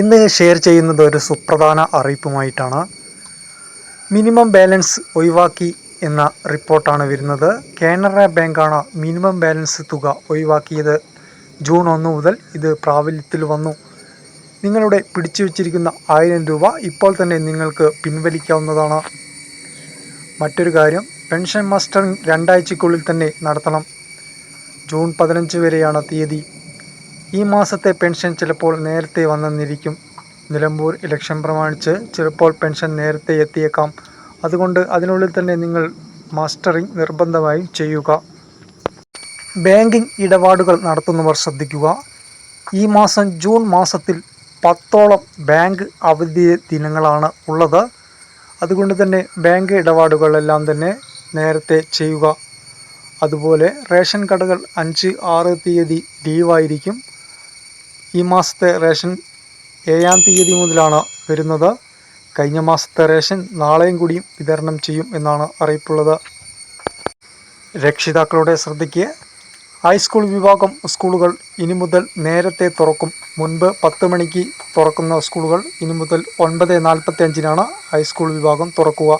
ഇന്ന് ഷെയർ ചെയ്യുന്നത് ഒരു സുപ്രധാന അറിയിപ്പുമായിട്ടാണ്. മിനിമം ബാലൻസ് ഒഴിവാക്കി എന്ന റിപ്പോർട്ടാണ് വരുന്നത്. കാനറ ബാങ്കാണ് മിനിമം ബാലൻസ് തുക ഒഴിവാക്കിയത്. ജൂൺ ഒന്ന് മുതൽ ഇത് പ്രാബല്യത്തിൽ വന്നു. നിങ്ങളുടെ പിടിച്ചു വച്ചിരിക്കുന്ന ആയിരം രൂപ ഇപ്പോൾ തന്നെ നിങ്ങൾക്ക് പിൻവലിക്കാവുന്നതാണ്. മറ്റൊരു കാര്യം പെൻഷൻ മസ്റ്ററിംഗ് രണ്ടാഴ്ചക്കുള്ളിൽ തന്നെ നടത്തണം. ജൂൺ പതിനഞ്ച് വരെയാണ് തീയതി. ഈ മാസത്തെ പെൻഷൻ ചിലപ്പോൾ നേരത്തെ വന്നെന്നിരിക്കും. നിലമ്പൂർ ഇലക്ഷൻ പ്രമാണിച്ച് ചിലപ്പോൾ പെൻഷൻ നേരത്തെ എത്തിയേക്കാം. അതുകൊണ്ട് അതിനുള്ളിൽ തന്നെ നിങ്ങൾ മാസ്റ്ററിംഗ് നിർബന്ധമായും ചെയ്യുക. ബാങ്കിംഗ് ഇടപാടുകൾ നടത്തുന്നവർ ശ്രദ്ധിക്കുക. ഈ മാസം ജൂൺ മാസത്തിൽ പത്തോളം ബാങ്ക് അവധി ദിനങ്ങളാണ് ഉള്ളത്. അതുകൊണ്ട് തന്നെ ബാങ്ക് ഇടപാടുകളെല്ലാം തന്നെ നേരത്തെ ചെയ്യുക. അതുപോലെ റേഷൻ കടകൾ അഞ്ച് ആറ് തീയതി ലീവായിരിക്കും. ഈ മാസത്തെ റേഷൻ ഏഴാം തീയതി മുതലാണ് വരുന്നത്. കഴിഞ്ഞ മാസത്തെ റേഷൻ നാളെയും കൂടിയും വിതരണം ചെയ്യും എന്നാണ് അറിയിപ്പുള്ളത്. രക്ഷിതാക്കളുടെ ശ്രദ്ധയ്ക്ക് ഹൈസ്കൂൾ വിഭാഗം സ്കൂളുകൾ ഇനി മുതൽ നേരത്തെ തുറക്കും. മുൻപ് പത്ത് മണിക്ക് തുറക്കുന്ന സ്കൂളുകൾ ഇനി മുതൽ ഒൻപത് നാൽപ്പത്തി അഞ്ചിനാണ് ഹൈസ്കൂൾ വിഭാഗം തുറക്കുക.